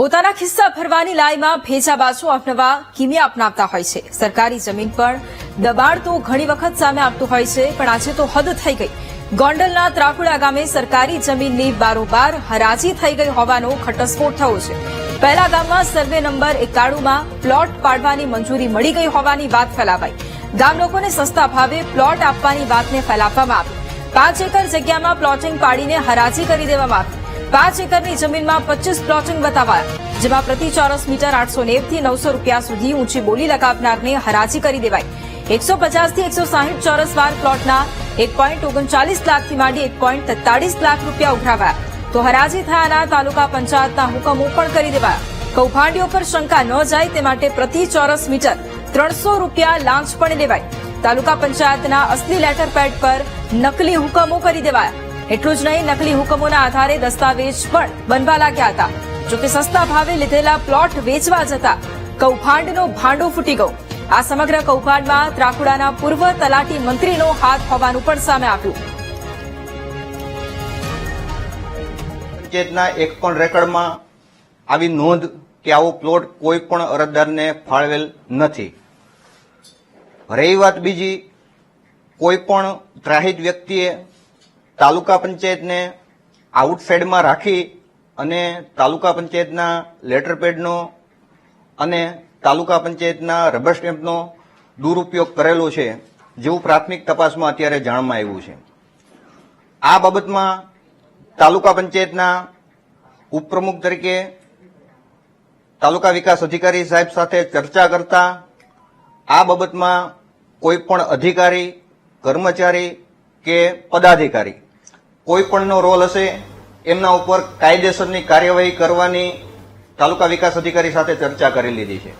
પોતાના ખિસ્સા ભરવાની લાઈમાં ભેજાબાજુ અપનાવવા કિમિયા અપનાવતા હોય છે. સરકારી જમીન પર દબાણ તો ઘણી વખત સામે આવતું હોય છે, પણ આજે તો હદ થઈ ગઈ. ગોંડલના ત્રાકુડા ગામે સરકારી જમીનની બારોબાર હરાજી થઈ ગઈ હોવાનો ઘટસ્ફોટ થયો છે. પહેલા ગામમાં સર્વે નંબર એકાણુંમાં પ્લોટ પાડવાની મંજૂરી મળી ગઈ હોવાની વાત ફેલાવાઈ. ગામ લોકોને સસ્તા ભાવે પ્લોટ આપવાની વાતને ફેલાવવામાં આવી. પાંચ એકર જગ્યામાં પ્લોટિંગ પાડીને હરાજી કરી દેવામાં આવી. પાંચ એકરની જમીનમાં પચીસ પ્લોટિંગ બતાવાયા, જેમાં પ્રતિ ચોરસ મીટર આઠસો થી નવસો રૂપિયા સુધી ઊંચી બોલી લગાવનારને હરાજી કરી દેવાઈ. એકસો પચાસથી એકસો સાહીઠ ચોરસ વાર પ્લોટના એક પોઈન્ટ ઓગણચાલીસ લાખથી માંડી એક પોઈન્ટ તેતાળીસ લાખ રૂપિયા ઉઘરાવાયા. તો હરાજી થયાના તાલુકા પંચાયતના હુકમો પણ કરી દેવાયા. કૌભાંડીઓ પર શંકા ન જાય તે માટે પ્રતિ ચોરસ મીટર ત્રણસો રૂપિયા લાંચ પણ લેવાય તાલુકા પંચાયતના અસલી લેટર પેડ પર નકલી હુકમો કરી દેવાયા. એટલું જ નહીં, નકલી હુકમોના આધારે દસ્તાવેજ પણ બનવા લાગ્યા હતા. જોકે સસ્તા ભાવે લીધેલા પ્લોટ વેચવા જતા કૌભાંડનો ભાંડો ફૂટી ગયો. આ સમગ્ર કૌભાંડમાં ત્રાકુડાના પૂર્વ તલાટી મંત્રીનો હાથ હોવાનું પણ સામે આવ્યું. પંચાયતના એક પણ રેકર્ડમાં આવી નોંધ કે આવો પ્લોટ કોઈ પણ અરજદારને ફાળવેલ નથી. રહી વાત બીજી, કોઈ પણ ત્રાહિત વ્યક્તિએ તાલુકા પંચાયતને આઉટસાઇડમાં રાખી અને તાલુકા પંચાયતના લેટર પેડનો અને તાલુકા પંચાયતના રબર સ્ટેમ્પનો દુરુપયોગ કરેલો છે જેવું પ્રાથમિક તપાસમાં અત્યારે જાણમાં આવ્યું છે. આ બાબતમાં તાલુકા પંચાયતના ઉપપ્રમુખ તરીકે તાલુકા વિકાસ અધિકારી સાહેબ સાથે ચર્ચા કરતા આ બાબતમાં કોઈ પણ અધિકારી, કર્મચારી કે પદાધિકારી કોઈ પણનો રોલ હશે, એમના ઉપર કાયદેસરની કાર્યવાહી કરવાની તાલુકા વિકાસ અધિકારી સાથે ચર્ચા કરી લીધી છે.